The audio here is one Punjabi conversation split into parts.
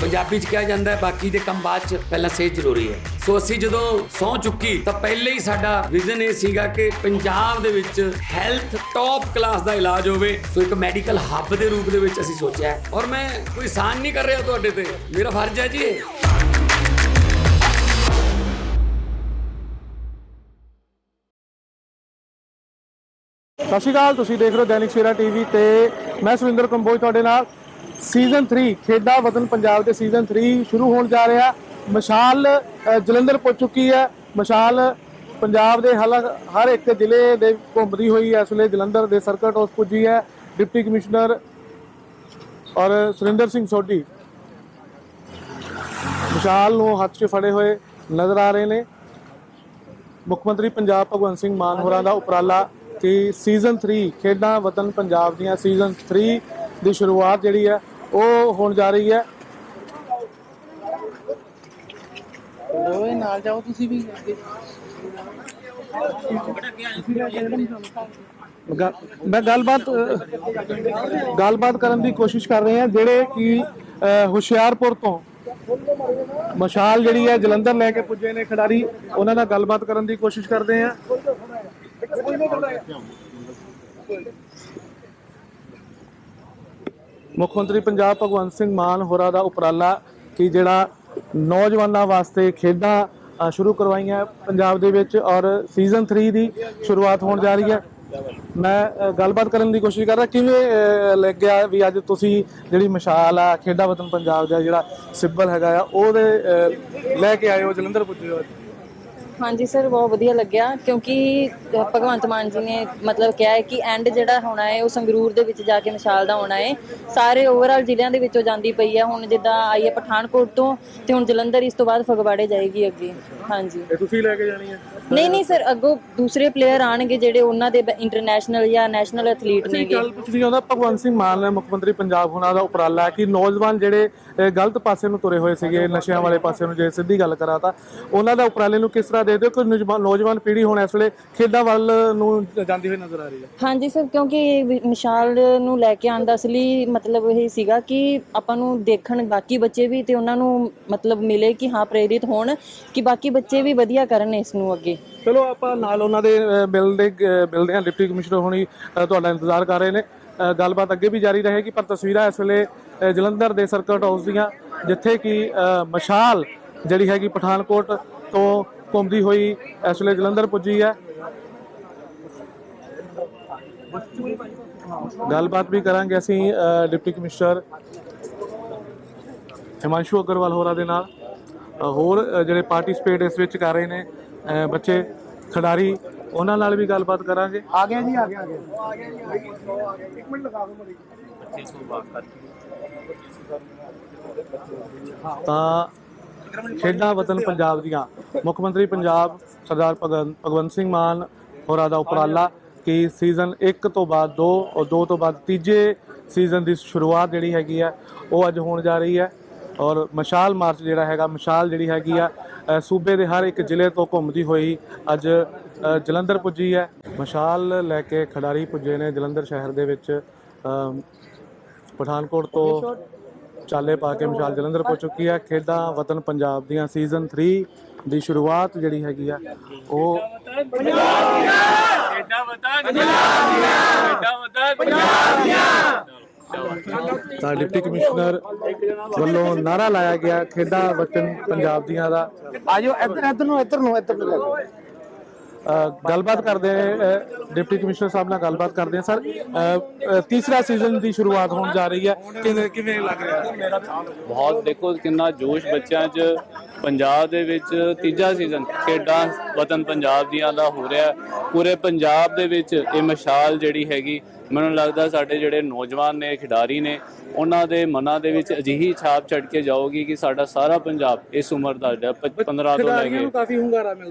ਪੰਜਾਬੀ ਚ ਕਿਹਾ ਜਾਂਦਾ ਹੈ, ਬਾਕੀ ਦੇ ਕੰਮ ਬਾਅਦ ਚ ਪਹਿਲਾਂ ਸਿਹਤ ਜ਼ਰੂਰੀ ਹੈ। ਸੋ ਅਸੀਂ ਜਦੋਂ ਸੌ ਚੁੱਕੀ, ਤਾਂ ਪਹਿਲੇ ਹੀ ਸਾਡਾ ਵਿਜ਼ਨ ਇਹ ਸੀਗਾ ਕਿ ਪੰਜਾਬ ਦੇ ਵਿੱਚ ਹੈਲਥ ਟੌਪ ਕਲਾਸ ਦਾ ਇਲਾਜ ਹੋਵੇ। ਸੋ ਇੱਕ ਮੈਡੀਕਲ ਹੱਬ ਦੇ ਰੂਪ ਦੇ ਵਿੱਚ ਅਸੀਂ ਸੋਚਿਆ ਔਰ ਮੈਂ ਕੋਈ ਸਾਨ ਨਹੀਂ ਕਰ ਰਿਹਾ ਤੁਹਾਡੇ ਤੇ। ਮੇਰਾ ਫਰਜ਼ ਹੈ ਜੀ ਇਹ। ਸਤਿ ਸ਼੍ਰੀ ਅਕਾਲ, ਤੁਸੀਂ ਦੇਖ ਰਹੇ ਹੋ ਦੈਨਿਕ ਸਵੇਰਾ ਟੀਵੀ ਤੇ ਮੈਂ ਸੁਰਿੰਦਰ ਕੰਬੋਜ ਤੁਹਾਡੇ ਨਾਲ। ਸੀਜ਼ਨ 3 ਖੇਡਾਂ ਵਤਨ ਪੰਜਾਬ ਦੇ ਸੀਜ਼ਨ 3 ਸ਼ੁਰੂ ਹੋਣ ਜਾ ਰਿਹਾ। ਮਸ਼ਾਲ ਜਲੰਧਰ ਪਹੁੰਚ ਚੁੱਕੀ ਹੈ। ਮਸ਼ਾਲ, ਪੰਜਾਬ ਦੇ ਹਲ, ਹਰ ਇੱਕ ਜ਼ਿਲ੍ਹੇ ਦੇ ਘੁੰਮਦੀ ਹੋਈ ਹੈ। ਇਸ ਵੇਲੇ ਜਲੰਧਰ ਦੇ ਸਰਕਟ ਹਾਊਸ ਪੁੱਜੀ ਹੈ। ਡਿਪਟੀ ਕਮਿਸ਼ਨਰ ਔਰ ਸੁਰਿੰਦਰ ਸਿੰਘ ਸੋਢੀ। ਮਸ਼ਾਲ ਨੂੰ ਹੱਥ 'ਚ ਫੜੇ ਹੋਏ ਨਜ਼ਰ ਆ ਰਹੇ ਨੇ। ਮੁੱਖ ਮੰਤਰੀ ਪੰਜਾਬ ਭਗਵੰਤ ਸਿੰਘ ਮਾਨ ਹੋਰਾਂ ਦਾ ਉਪਰਾਲਾ ਕਿ ਸੀਜ਼ਨ 3 ਖੇਡਾਂ ਵਤਨ ਪੰਜਾਬ ਦੀਆਂ ਸੀਜ਼ਨ 3 ਦੀ ਸ਼ੁਰੂਆਤ ਜਿਹੜੀ ਹੈ ਉਹ ਹੋਣ ਜਾ ਰਹੀ ਹੈ। ਓਏ ਨਾਲ ਜਾਓ ਤੁਸੀਂ ਵੀ। ਅੱਗੇ ਗ- ਮੈਂ ਗੱਲਬਾਤ ਗੱਲਬਾਤ ਕਰਨ ਦੀ ਕੋਸ਼ਿਸ਼ ਕਰ ਰਹੇ ਹਾਂ ਜਿਹੜੇ ਕਿ ਹੁਸ਼ਿਆਰਪੁਰ ਤੋਂ ਮਸ਼ਾਲ ਜਿਹੜੀ ਹੈ ਜਲੰਧਰ ਲੈ ਕੇ ਪੁੱਜੇ ਨੇ ਖਿਡਾਰੀ ਉਹਨਾਂ ਨਾਲ ਗੱਲਬਾਤ ਕਰਨ ਦੀ ਕੋਸ਼ਿਸ਼ ਕਰਦੇ ਹਾਂ। ਮੁੱਖ ਮੰਤਰੀ ਪੰਜਾਬ ਭਗਵੰਤ ਸਿੰਘ ਮਾਨ ਹੋਰਾਂ ਦਾ ਉਪਰਾਲਾ ਕਿ ਜਿਹੜਾ ਨੌਜਵਾਨਾਂ ਵਾਸਤੇ ਖੇਡਾਂ ਸ਼ੁਰੂ ਕਰਵਾਈਆਂ ਪੰਜਾਬ ਦੇ ਵਿੱਚ ਔਰ ਸੀਜ਼ਨ 3 ਦੀ ਸ਼ੁਰੂਆਤ ਹੋਣ ਜਾ ਰਹੀ ਹੈ। ਮੈਂ ਗੱਲਬਾਤ ਕਰਨ ਦੀ ਕੋਸ਼ਿਸ਼ ਕਰ ਰਿਹਾ ਕਿਵੇਂ ਅ, ਲੱਗਿਆ ਵੀ ਅੱਜ ਤੁਸੀਂ ਜਿਹੜੀ ਮਸ਼ਾਲ ਆ ਖੇਡਾਂ ਵਤਨ ਪੰਜਾਬ ਦਾ ਜਿਹੜਾ ਸਿੱਬਲ ਹੈਗਾ ਆ ਉਹਦੇ ਲੈ ਕੇ ਆਏ ਹੋ ਜਲੰਧਰ ਪੁੱਜੇ ਹੋ ਹਾਂਜੀ ਸਰ ਬਹੁਤ ਵਧੀਆ ਲੱਗਿਆ ਕਿਉਂਕਿ ਭਗਵੰਤ ਮਾਨ ਜੀ ਨੇ ਮਤਲਬ ਕਿਹਾ ਹੈ ਕਿ ਐਂਡ ਜਿਹੜਾ ਹੋਣਾ ਹੈ ਉਹ ਸੰਗਰੂਰ ਦੇ ਵਿੱਚ ਜਾ ਕੇ ਮਿਸਾਲ ਦਾ ਹੋਣਾ ਹੈ। ਸਾਰੇ ਓਵਰਆਲ ਜ਼ਿਲ੍ਹਿਆਂ ਦੇ ਵਿੱਚੋਂ ਜਾਂਦੀ ਪਈ ਹੈ। ਹੁਣ ਜਿੱਦਾਂ ਆਈ ਹੈ ਪਠਾਨਕੋਟ ਤੋਂ ਤੇ ਹੁਣ ਜਲੰਧਰ ਇਸ ਤੋਂ ਬਾਅਦ ਫਗਵਾੜੇ ਜਾਏਗੀ ਅੱਗੇ। ਹਾਂਜੀ। ਇਹ ਤੁਸੀਂ ਲੈ ਕੇ ਜਾਣੀ ਹੈ? ਨਹੀਂ ਨਹੀਂ ਸਰ ਅੱਗੋਂ ਦੂਸਰੇ ਪਲੇਅਰ ਆਣਗੇ ਜਿਹੜੇ ਉਹਨਾਂ ਦੇ ਇੰਟਰਨੈਸ਼ਨਲ ਜਾਂ ਨੈਸ਼ਨਲ ਐਥਲੀਟ ਨੇਗੇ। ਗੱਲ ਪੁੱਛਣੀ ਚਾਹੁੰਦਾ ਭਗਵੰਤ ਸਿੰਘ ਮਾਨ ਨੇ ਮੁੱਖ ਮੰਤਰੀ ਪੰਜਾਬ ਹੋਣਾ ਦਾ ਉਪਰਾਲਾ ਹੈ ਕਿ ਨੌਜਵਾਨ ਜਿਹੜੇ ਗਲਤ ਪਾਸੇ ਨੂੰ ਤੁਰੇ ਹੋਏ ਸੀਗੇ ਨਸ਼ਿਆਂ ਵਾਲੇ ਪਾਸੇ ਨੂੰ ਜੇ ਸਿੱਧੀ ਗੱਲ ਕਰਾਂ ਤਾਂ ਉਹਨਾਂ ਦਾ ਉਪਰਾਲੇ ਨੂੰ ਕਿਸ ਤਰ੍ਹਾਂ ਦੇਖਦੇ ਹੋ ਕਿ ਨੌਜਵਾਨ ਨੌਜਵਾਨ ਪੀੜ੍ਹੀ ਹੁਣ ਇਸ ਵੇਲੇ ਖੇਡਾਂ ਵੱਲ ਨੂੰ ਜਾਂਦੀ ਹੋਈ ਨਜ਼ਰ ਆ ਰਹੀ ਹੈ। ਹਾਂਜੀ ਸਰ ਕਿਉਂਕਿ ਵਿ- ਮਿਸਾਲ ਨੂੰ ਲੈ ਕੇ ਆਉਣ ਦਾ ਅਸਲੀ ਮਤਲਬ ਇਹ ਸੀਗਾ ਕਿ ਆਪਾਂ ਨੂੰ ਦੇਖਣ ਬਾਕੀ ਬੱਚੇ ਵੀ ਤੇ ਉਹਨਾਂ ਨੂੰ ਮਤਲਬ ਮਿਲੇ ਕਿ ਹਾਂ ਪ੍ਰੇਰਿਤ ਹੋਣ ਕਿ ਬਾਕੀ ਬੱਚੇ ਵੀ ਵਧੀਆ ਕਰਨ ਇਸ ਨੂੰ ਅੱਗੇ। ਚਲੋ ਆਪਾਂ ਨਾਲ ਉਹਨਾਂ ਦੇ ਅਹ, ਮਿਲਦੇ ਅਹ, ਮਿਲਦੇ ਹਾਂ। ਡਿਪਟੀ ਕਮਿਸ਼ਨਰ ਹੋਣੀ ਤੁਹਾਡਾ ਇੰਤਜ਼ਾਰ ਕਰ ਰਹੇ ਨੇ। ਗੱਲਬਾਤ ਅੱਗੇ ਵੀ ਜਾਰੀ ਰਹੇਗੀ ਪਰ ਤਸਵੀਰਾਂ ਇਸ ਵੇਲੇ ਜਲੰਧਰ ਦੇ ਸਰਕਟ ਹਾਊਸ ਦੀਆਂ ਜਿੱਥੇ ਕਿ ਮਸ਼ਾਲ ਜਿਹੜੀ ਹੈਗੀ ਪਠਾਨਕੋਟ ਤੋਂ ਘੁੰਮਦੀ ਹੋਈ ਇਸ ਵੇਲੇ ਜਲੰਧਰ ਪੁੱਜੀ ਹੈ। ਗੱਲਬਾਤ ਵੀ ਕਰਾਂਗੇ ਅਸੀਂ ਡਿਪਟੀ ਕਮਿਸ਼ਨਰ ਹਿਮਾਂਸ਼ੂ ਅਗਰਵਾਲ ਹੋਰਾਂ ਦੇ ਨਾਲ। ਹੋਰ ਜਿਹੜੇ ਪਾਰਟਿਸਿਪੇਟ ਇਸ ਵਿੱਚ ਕਰ ਰਹੇ ਨੇ ਬੱਚੇ ਖਿਡਾਰੀ ਉਹਨਾਂ ਨਾਲ ਵੀ ਗੱਲਬਾਤ ਕਰਾਂਗੇ। ਆ ਗਿਆ ਜੀ ਆ ਗਿਆ ਆ ਗਿਆ। ਇੱਕ ਮਿੰਟ ਲਗਾ ਦੋ ਤਾਂ ਖੇਡਾਂ ਵਤਨ ਪੰਜਾਬ ਦੀਆਂ। ਮੁੱਖ ਮੰਤਰੀ ਪੰਜਾਬ ਸਰਦਾਰ ਭਗਵੰ- ਭਗਵੰਤ ਸਿੰਘ ਮਾਨ, ਹੋਰਾਂ ਦਾ ਉਪਰਾਲਾ ਕਿ ਸੀਜ਼ਨ 1 ਤੋਂ ਬਾਅਦ 2 ਔਰ 2 ਤੋਂ ਬਾਅਦ ਤੀਜੇ ਸੀਜ਼ਨ ਦੀ ਸ਼ੁਰੂਆਤ ਜਿਹੜੀ ਹੈਗੀ ਆ, ਉਹ ਅੱਜ ਹੋਣ ਜਾ ਰਹੀ ਹੈ। ਔਰ ਮਸ਼ਾਲ ਮਾਰਚ ਜਿਹੜਾ ਹੈਗਾ, ਮਸ਼ਾਲ ਜਿਹੜੀ ਹੈਗੀ ਆ ਸੂਬੇ ਦੇ ਹਰ ਇੱਕ ਜ਼ਿਲ੍ਹੇ ਤੋਂ ਘੁੰਮਦੀ ਹੋਈ ਅੱਜ ਜਲੰਧਰ ਪੁੱਜੀ ਹੈ। ਮਸ਼ਾਲ ਲੈ ਕੇ ਖਿਡਾਰੀ ਪੁੱਜੇ ਨੇ ਜਲੰਧਰ ਸ਼ਹਿਰ ਦੇ ਵਿੱਚ ਪਠਾਨਕੋਟ ਤੋਂ ਚਾਲੇ ਪਾ ਕੇ ਮਿਸਾਲ ਜਲੰਧਰ ਪਹੁੰਚ ਚੁੱਕੀ ਹੈ। ਖੇਡਾਂ ਵਤਨ ਪੰਜਾਬ ਦੀਆਂ ਸੀਜ਼ਨ 3 ਦੀ ਸ਼ੁਰੂਆਤ ਜਿਹੜੀ ਹੈਗੀ ਆ, ਉਹ ਤਾਂ ਡਿਪਟੀ ਕਮਿਸ਼ਨਰ ਵੱਲੋਂ ਨਾਰਾ ਲਾਇਆ ਗਿਆ, ਖੇਡਾਂ ਵਤਨ ਪੰਜਾਬ ਦੀਆਂ ਦਾ। ਆਜੋ ਇੱਧਰ ਇੱਧਰ ਨੂੰ ਇੱਧਰ ਨੂੰ ਇੱਧਰ ਨੂੰ ਗੱਲਬਾਤ ਕਰਦੇ ਡਿਪਟੀ ਕਮਿਸ਼ਨਰ ਸਾਹਿਬ ਨਾਲ ਗੱਲਬਾਤ ਕਰਦੇ ਹਾਂ। ਸਰ ਤੀਸਰਾ ਸੀਜ਼ਨ ਦੀ ਸ਼ੁਰੂਆਤ ਹੋਣ ਜਾ ਰਹੀ ਹੈ। ਕਿਵੇਂ ਕਿਵੇਂ ਲੱਗ ਰਿਹਾ? ਬਹੁਤ, ਦੇਖੋ ਕਿੰਨਾ ਜੋਸ਼ ਬੱਚਿਆਂ 'ਚ, ਪੰਜਾਬ ਦੇ ਵਿੱਚ ਤੀਜਾ ਸੀਜ਼ਨ, ਖੇਡਾਂ ਵਤਨ ਪੰਜਾਬ ਦੀਆਂ ਦਾ ਹੋ ਰਿਹਾ। ਪੂਰੇ ਪੰਜਾਬ ਦੇ ਵਿੱਚ ਇਹ ਮਸ਼ਾਲ ਜਿਹੜੀ ਹੈਗੀ ਮੈਨੂੰ ਲੱਗਦਾ ਸਾਡੇ ਜਿਹੜੇ ਨੌਜਵਾਨ ਨੇ ਖਿਡਾਰੀ ਨੇ ਉਹਨਾਂ ਦੇ ਮਨਾਂ ਦੇ ਵਿੱਚ ਅਜਿਹੀ ਛਾਪ ਛੱਡ ਕੇ ਜਾਊਗੀ ਕਿ ਸਾਡਾ ਸਾਰਾ ਪੰਜਾਬ ਇਸ ਉਮਰ ਦਾ ਜਿਹੜਾ 15 ਤੋਂ ਲੈ ਕੇ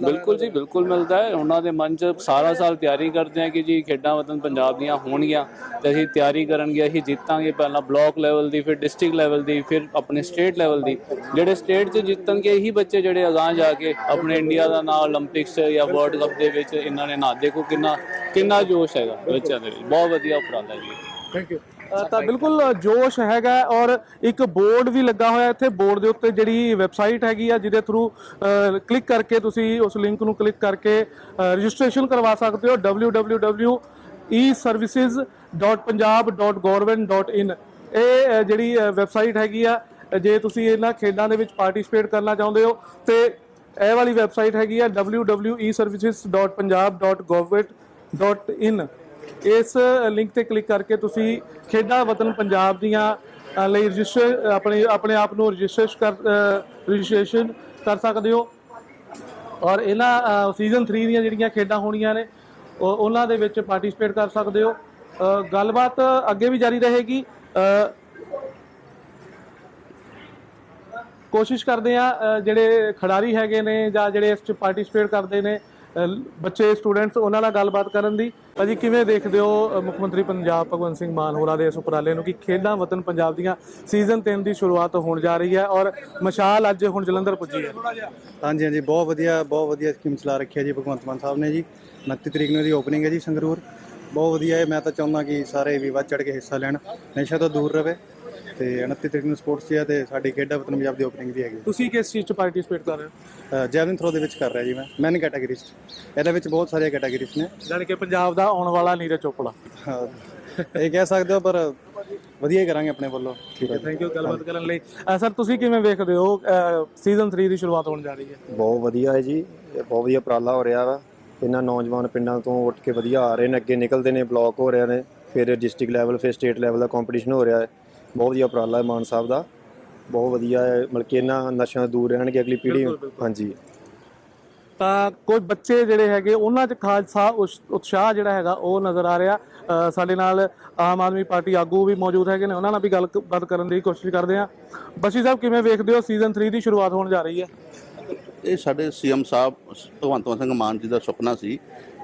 ਬਿਲਕੁਲ ਜੀ ਬਿਲਕੁਲ ਮਿਲਦਾ ਹੈ। ਉਹਨਾਂ ਦੇ ਮਨ 'ਚ ਸਾਰਾ ਸਾਲ ਤਿਆਰੀ ਕਰਦੇ ਆ ਕਿ ਜੀ ਖੇਡਾਂ ਵਤਨ ਪੰਜਾਬ ਦੀਆਂ ਹੋਣਗੀਆਂ ਤੇ ਅਸੀਂ ਤਿਆਰੀ ਕਰਨਗੇ ਅਸੀਂ ਜਿੱਤਾਂਗੇ ਪਹਿਲਾਂ ਬਲਾਕ ਲੈਵਲ ਦੀ ਫਿਰ ਡਿਸਟ੍ਰਿਕਟ ਲੈਵਲ ਦੀ ਫਿਰ ਆਪਣੇ ਸਟੇਟ ਲੈਵਲ ਦੀ। ਜਿਹੜੇ ਸਟੇਟ 'ਚ ਜਿੱਤਣਗੇ ਇਹੀ ਬੱਚੇ ਜਿਹੜੇ ਅਗਾਹ ਜਾ ਕੇ ਆਪਣੇ ਇੰਡੀਆ ਦਾ ਨਾਮ 올림픽ਸ ਜਾਂ ਵਰਲਡ ਕੱਪ ਦੇ ਵਿੱਚ ਇਹਨਾਂ ਨੇ ਨਾ ਦੇਖੋ ਕਿੰਨਾ ਕਿੰਨਾ ਜੋਸ਼ ਹੈਗਾ ਬੱਚਿਆਂ ਦੇ ਵਿੱਚ ਬਹੁਤ ਵਧੀਆ ਉਪਰਾਲਾ ਜੀ। ਥੈਂਕ ਯੂ ਤਾਂ ਬਿਲਕੁਲ ਜੋਸ਼ ਹੈਗਾ ਔਰ ਇੱਕ ਬੋਰਡ ਵੀ ਲੱਗਾ ਹੋਇਆ ਇੱਥੇ ਬੋਰਡ ਦੇ ਉੱਤੇ ਜਿਹੜੀ ਵੈਬਸਾਈਟ ਹੈਗੀ ਆ ਜਿਹਦੇ ਥਰੂ ਕਲਿੱਕ ਕਰਕੇ ਤੁਸੀਂ ਉਸ ਲਿੰਕ ਨੂੰ ਕਲਿੱਕ ਕਰਕੇ ਰਜਿਸਟ੍ਰੇਸ਼ਨ ਕਰਵਾ ਸਕਦੇ ਹੋ www.eservices.punjab.government.in ਇਹ ਜਿਹੜੀ ਵੈਬਸਾਈਟ ਹੈਗੀ ਆ ਜੇ ਤੁਸੀਂ ਇਹਨਾਂ ਖੇਡਾਂ ਦੇ ਵਿੱਚ ਪਾਰਟਿਸਿਪੇਟ ਕਰਨਾ ਚਾਹੁੰਦੇ ਹੋ ਤੇ ਇਹ ਵਾਲੀ ਵੈਬਸਾਈਟ ਹੈਗੀ ਆ www.eservices.punjab.government.in ਇਸ ਲਿੰਕ ਤੇ ਕਲਿੱਕ ਕਰਕੇ ਤੁਸੀਂ ਖੇਡਾਂ ਵਤਨ ਪੰਜਾਬ ਦੀਆਂ ਲਈ ਰਜਿਸਟਰ ਆਪਣੇ ਆਪਣੇ ਆਪ ਨੂੰ ਰਜਿਸਟਰ ਕਰ ਰਜਿਸਟ੍ਰੇਸ਼ਨ ਕਰ ਸਕਦੇ ਹੋ। ਔਰ ਇਹਨਾਂ ਸੀਜ਼ਨ 3 ਦੀਆਂ ਜਿਹੜੀਆਂ ਖੇਡਾਂ ਹੋਣੀਆਂ ਨੇ ਉਹਨਾਂ ਦੇ ਵਿੱਚ ਪਾਰਟਿਸਿਪੇਟ ਕਰ ਸਕਦੇ ਹੋ। ਗੱਲਬਾਤ ਅੱਗੇ ਵੀ ਜਾਰੀ ਰਹੇਗੀ। ਕੋਸ਼ਿਸ਼ ਕਰਦੇ ਆ ਜਿਹੜੇ ਖਿਡਾਰੀ ਹੈਗੇ ਨੇ ਜਾਂ ਜਿਹੜੇ ਇਸ ਚ ਪਾਰਟਿਸਿਪੇਟ ਕਰਦੇ ਨੇ ਬੱਚੇ ਸਟੂਡੈਂਟਸ ਉਹਨਾਂ ਨਾਲ ਗੱਲਬਾਤ ਕਰਨ ਦੀ। ਭਾਜੀ, ਕਿਵੇਂ ਦੇਖਦੇ ਹੋ ਮੁੱਖ ਮੰਤਰੀ ਪੰਜਾਬ ਭਗਵੰਤ ਸਿੰਘ ਮਾਨ ਹੋਰਾਂ ਦੇ ਇਸ ਉਪਰਾਲੇ ਨੂੰ ਕਿ ਖੇਡਾਂ ਵਤਨ ਪੰਜਾਬ ਦੀਆਂ ਸੀਜ਼ਨ 3 ਦੀ ਸ਼ੁਰੂਆਤ ਹੋਣ ਜਾ ਰਹੀ ਹੈ ਔਰ ਮਸ਼ਾਲ ਅੱਜ ਹੁਣ ਜਲੰਧਰ ਪੁੱਜੀ ਹੈ। ਹਾਂਜੀ ਹਾਂਜੀ, ਬਹੁਤ ਵਧੀਆ ਬਹੁਤ ਵਧੀਆ ਸਕੀਮ ਚਲਾ ਰੱਖੀ ਹੈ ਜੀ ਭਗਵੰਤ ਮਾਨ ਸਾਹਿਬ ਨੇ ਜੀ। 29 ਤਰੀਕ ਨੂੰ ਇਹਦੀ ਓਪਨਿੰਗ ਹੈ ਜੀ ਸੰਗਰੂਰ। ਬਹੁਤ ਵਧੀਆ ਹੈ, ਮੈਂ ਤਾਂ ਚਾਹੁੰਦਾ ਕਿ ਸਾਰੇ ਵੀ ਵੱਧ ਚੜ ਕੇ ਹਿੱਸਾ ਲੈਣ। ਨਸ਼ਾ ਤੋਂ ਦੂਰ ਰਹੇ ਤੇ 29 ਤਰੀਕ ਨੂੰ ਸਪੋਰਟਸ ਡੇ ਤੇ ਸਾਡੀ ਖੇਡਾਂ ਵਤਨ ਪੰਜਾਬ ਦੀ ਓਪਨਿੰਗ ਵੀ ਹੈਗੀ। ਤੁਸੀਂ ਕਿਸ ਚੀਜ਼ ਚ ਪਾਰਟਿਸਿਪੇਟ ਕਰ ਰਹੇ ਹੋ? ਜੈਵਲਿਨ ਥਰੋ ਦੇ ਵਿੱਚ ਕਰ ਰਿਹਾ ਜੀ ਮੈਂ ਮੈਨ ਕੈਟਾਗਰੀ 'ਚ। ਇਹਦੇ ਵਿੱਚ ਬਹੁਤ ਸਾਰੀਆਂ ਕੈਟਾਗਰੀਜ਼ ਨੇ। ਜਾਣੀ ਕਿ ਪੰਜਾਬ ਦਾ ਆਉਣ ਵਾਲਾ ਨੀਰਜ ਚੋਪੜਾ। ਹਾਂ, ਇਹ ਕਹਿ ਸਕਦੇ ਹੋ ਪਰ ਵਧੀਆ ਹੀ ਕਰਾਂਗੇ ਆਪਣੇ ਵੱਲੋਂ। ਠੀਕ ਹੈ ਥੈਂਕ ਯੂ ਗੱਲਬਾਤ ਕਰਨ ਲਈ। ਸਰ ਤੁਸੀਂ ਕਿਵੇਂ ਵੇਖਦੇ ਹੋ? ਸੀਜ਼ਨ 3 ਦੀ ਸ਼ੁਰੂਆਤ ਹੋਣ ਜਾ ਰਹੀ ਹੈ। ਬਹੁਤ ਵਧੀਆ ਹੈ ਜੀ ਇਹ ਬਹੁਤ ਵਧੀਆ ਉਪਰਾਲਾ ਹੋ ਰਿਹਾ ਵਾ। ਇਹਨਾਂ ਨੌਜਵਾਨ ਪਿੰਡਾਂ ਤੋਂ ਉੱਠ ਕੇ ਵਧੀਆ ਆ ਰਹੇ ਨੇ ਅੱਗੇ ਨਿਕਲਦੇ ਨੇ ਬਲਾਕ ਹੋ ਰਹੇ ਨੇ ਫਿਰ ਡਿਸਟ੍ਰਿਕਟ ਲੈਵਲ ਫਿਰ ਸਟੇਟ ਲੈਵਲ ਦਾ ਕੰਪੀਟੀਸ਼ਨ ਹੋ ਰਿਹਾ ਹੈ। ਬਹੁਤ ਵਧੀਆ ਉਪਰਾਲਾ ਹੈ ਮਾਨ ਸਾਹਿਬ ਦਾ। ਬਹੁਤ ਵਧੀਆ ਹੈ ਮਤਲਬ ਕਿ ਇਹਨਾਂ ਨਸ਼ਿਆਂ ਤੋਂ ਦੂਰ ਰਹਿਣਗੇ ਅਗਲੀ ਪੀੜ੍ਹੀ। ਹਾਂਜੀ। ਤਾਂ ਕੁਝ ਬੱਚੇ ਜਿਹੜੇ ਹੈਗੇ ਉਹਨਾਂ 'ਚ ਖਾਲਸਾ ਉਸ- ਉਤਸ਼ਾਹ ਜਿਹੜਾ ਹੈਗਾ ਉਹ ਨਜ਼ਰ ਆ ਰਿਹਾ। ਅ, ਸਾਡੇ ਨਾਲ ਆਮ ਆਦਮੀ ਪਾਰਟੀ ਆਗੂ ਵੀ ਮੌਜੂਦ ਹੈਗੇ ਨੇ ਉਹਨਾਂ ਨਾਲ ਵੀ ਗੱਲਬਾਤ ਕਰਨ ਦੀ ਕੋਸ਼ਿਸ਼ ਕਰਦੇ ਹਾਂ। ਬਸੀ ਸਾਹਿਬ ਕਿਵੇਂ ਵੇਖਦੇ ਹੋ? ਸੀਜ਼ਨ 3 ਦੀ ਸ਼ੁਰੂਆਤ ਹੋਣ ਜਾ ਰਹੀ ਹੈ। ਇਹ ਸਾਡੇ ਸੀਐਮ ਸਾਹਿਬ ਭਗਵੰਤ ਮਾਨ ਸਿੰਘ ਮਾਨ ਜੀ ਦਾ ਸੁਪਨਾ ਸੀ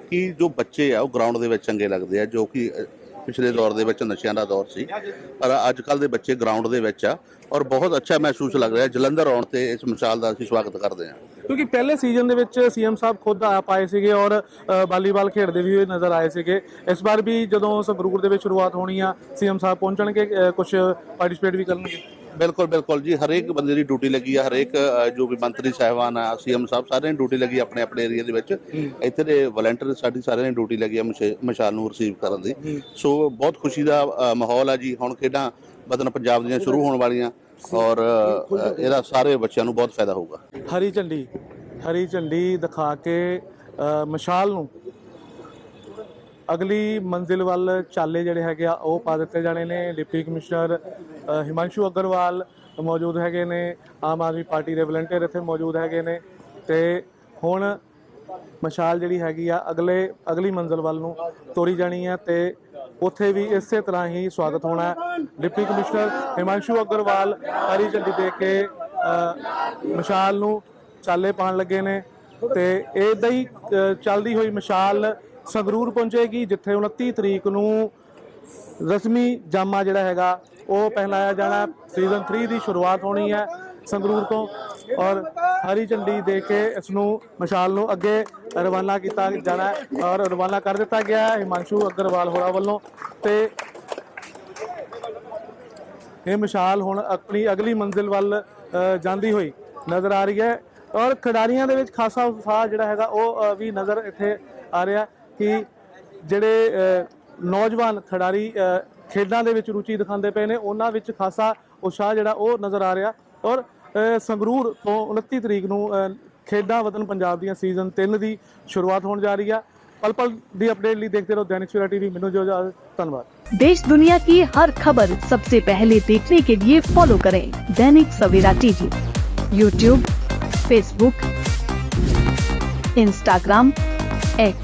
ਕਿ ਜੋ ਬੱਚੇ ਆ ਉਹ ਗਰਾਊਂਡ ਦੇ ਵਿੱਚ ਚੰਗੇ ਲੱਗਦੇ ਆ ਜੋ ਕਿ ਅ, ਪਿਛਲੇ ਦੌਰ ਦੇ ਵਿੱਚ ਨਸ਼ਿਆਂ ਦਾ ਦੌਰ ਸੀ। ਪਰ ਅੱਜ ਕੱਲ ਦੇ ਬੱਚੇ ਗਰਾਊਂਡ ਦੇ ਵਿੱਚ ਆ ਔਰ ਬਹੁਤ ਅੱਛਾ ਮਹਿਸੂਸ ਲੱਗ ਰਿਹਾ। ਜਲੰਧਰ ਆਉਣ ਤੇ ਇਸ ਮਿਸਾਲ ਦਾ ਅਸੀਂ ਸਵਾਗਤ ਕਰਦੇ ਹਾਂ। ਕਿਉਂਕਿ ਪਹਿਲੇ ਸੀਜ਼ਨ ਦੇ ਵਿੱਚ ਸੀਐਮ ਸਾਹਿਬ ਖੁਦ ਆਪ ਆਏ ਸੀਗੇ ਔਰ ਵਾਲੀਬਾਲ ਖੇਡਦੇ ਵੀ ਹੋਏ ਨਜ਼ਰ ਆਏ ਸੀਗੇ। ਇਸ ਵਾਰ ਵੀ ਜਦੋਂ ਸੰਗਰੂਰ ਦੇ ਵਿੱਚ ਸ਼ੁਰੂਆਤ ਹੋਣੀ ਆ ਸੀਐਮ ਸਾਹਿਬ ਪਹੁੰਚਣਗੇ ਕੁਝ ਪਾਰਟਿਸਿਪੇਟ ਵੀ ਕਰਨਗੇ? ਬਿਲਕੁਲ ਬਿਲਕੁਲ ਜੀ ਹਰੇਕ ਬੰਦੇ ਦੀ ਡਿਊਟੀ ਲੱਗੀ ਆ ਹਰੇਕ ਜੋ ਵੀ ਮੰਤਰੀ ਸਾਹਿਬਾਨ ਆ ਸੀਐਮ ਸਾਹਿਬ ਸਾਰਿਆਂ ਦੀ ਡਿਊਟੀ ਲੱਗੀ ਆਪਣੇ ਆਪਣੇ ਏਰੀਆ ਦੇ ਵਿੱਚ। ਇੱਥੇ ਦੇ ਵਲੰਟੀਅਰ ਸਾਡੀ ਸਾਰਿਆਂ ਦੀ ਡਿਊਟੀ ਲੱਗੀ ਆ ਮਸ਼ੇ- ਮਸ਼ਾਲ ਨੂੰ ਰਿਸੀਵ ਕਰਨ ਦੀ। ਸੋ ਬਹੁਤ ਖੁਸ਼ੀ ਦਾ ਮਾਹੌਲ ਆ ਜੀ। ਹੁਣ ਖੇਡਾਂ ਬਦਨ ਪੰਜਾਬ ਦੀਆਂ ਸ਼ੁਰੂ ਹੋਣ ਵਾਲੀਆਂ ਔਰ ਇਹਦਾ ਸਾਰੇ ਬੱਚਿਆਂ ਨੂੰ ਬਹੁਤ ਫਾਇਦਾ ਹੋਊਗਾ। ਹਰੀ ਝੰਡੀ ਹਰੀ ਝੰਡੀ ਦਿਖਾ ਕੇ ਮਸ਼ਾਲ ਨੂੰ ਅਗਲੀ ਮੰਜ਼ਿਲ ਵੱਲ ਚਾਲੇ ਜਿਹੜੇ ਹੈਗੇ ਆ, ਉਹ ਪਾ ਦਿੱਤੇ ਜਾਣੇ ਨੇ। ਡਿਪਟੀ ਕਮਿਸ਼ਨਰ ਹਿਮਾਂਸ਼ੂ ਅਗਰਵਾਲ ਮੌਜੂਦ ਹੈਗੇ ਨੇ। ਆਮ ਆਦਮੀ ਪਾਰਟੀ ਦੇ ਵਲੰਟੀਅਰ ਇੱਥੇ ਮੌਜੂਦ ਹੈਗੇ ਨੇ। ਤੇ ਹੁਣ ਮਸ਼ਾਲ ਜਿਹੜੀ ਹੈਗੀ ਆ, ਅਗਲੇ, ਅਗਲੀ ਮੰਜ਼ਿਲ ਵੱਲ ਨੂੰ ਤੋਰੀ ਜਾਣੀ ਹੈ ਤੇ ਉੱਥੇ ਵੀ ਇਸੇ ਤਰ੍ਹਾਂ ਹੀ ਸਵਾਗਤ ਹੋਣਾ ਹੈ। ਡਿਪਟੀ ਕਮਿਸ਼ਨਰ ਹਿਮਾਂਸ਼ੂ ਅਗਰਵਾਲ ਹਰੀ ਝੰਡੀ ਦੇ ਕੇ ਮਸ਼ਾਲ ਨੂੰ ਚਾਲੇ ਪਾਣ ਲੱਗੇ ਨੇ ਤੇ ਇਦਾਂ ਹੀ ਚੱਲਦੀ ਹੋਈ ਮਸ਼ਾਲ ਸੰਗਰੂਰ ਪਹੁੰਚੇਗੀ, ਜਿੱਥੇ 29 ਤਰੀਕ ਨੂੰ ਰਸਮੀ ਜਾਮਾ ਜਿਹੜਾ ਹੈਗਾ, ਉਹ ਪਹਿਨਾਇਆ ਜਾਣਾ ਸੀਜ਼ਨ 3 ਦੀ ਸ਼ੁਰੂਆਤ ਹੋਣੀ ਹੈ ਸੰਗਰੂਰ ਤੋਂ ਔਰ ਹਰੀ ਝੰਡੀ ਦੇ ਕੇ ਇਸ ਨੂੰ ਮਸ਼ਾਲ ਨੂੰ ਅੱਗੇ ਰਵਾਨਾ ਕੀਤਾ ਜਾਣਾ ਔਰ ਰਵਾਨਾ ਕਰ ਦਿੱਤਾ ਗਿਆ ਹੈ ਹਿਮਾਂਸ਼ੂ ਅਗਰਵਾਲ ਹੋਰਾਂ ਵੱਲੋਂ ਤੇ ਇਹ ਮਸ਼ਾਲ ਹੁਣ ਆਪਣੀ ਅਗਲੀ ਮੰਜ਼ਿਲ ਵੱਲ ਜਾਂਦੀ ਹੋਈ ਨਜ਼ਰ ਆ ਰਹੀ ਹੈ। ਔਰ ਖਿਡਾਰੀਆਂ ਦੇ ਵਿੱਚ ਖਾਸਾ ਉਤਸ਼ਾਹ ਜਿਹੜਾ ਹੈਗਾ, ਉਹ ਵੀ ਨਜ਼ਰ ਇੱਥੇ ਆ ਰਿਹਾ। ਕਿ ਜਿਹੜੇ ਅ, ਨੌਜਵਾਨ ਖਿਡਾਰੀ ਅ, ਖੇਡਾਂ ਦੇ ਵਿੱਚ ਰੁਚੀ ਦਿਖਾਉਂਦੇ ਪਏ ਨੇ ਉਹਨਾਂ ਵਿੱਚ ਖਾਸਾ ਉਤਸ਼ਾਹ ਜਿਹੜਾ ਉਹ ਨਜ਼ਰ ਆ ਰਿਹਾ ਔਰ ਅ, ਸੰਗਰੂਰ ਤੋਂ 29 ਤਰੀਕ ਨੂੰ ਅ, ਖੇਡਾਂ ਵਤਨ ਪੰਜਾਬ ਦੀਆਂ ਸੀਜ਼ਨ 3 ਦੀ ਸ਼ੁਰੂਆਤ ਹੋਣ ਜਾ ਰਹੀ ਆ ਪਲ ਪਲ ਦੀ ਅਪਡੇਟ ਲਈ ਦੇਖਦੇ ਰਹੋ ਦੈਨਿਕ ਸਵੇਰਾ ਟੀਵੀ ਮੈਨੂੰ ਜੋ ਇਜਾਜ਼ਤ ਧੰਨਵਾਦ देश दुनिया की हर खबर सबसे पहले देखने के लिए फॉलो करें Dainik Savera TV YouTube Facebook Instagram X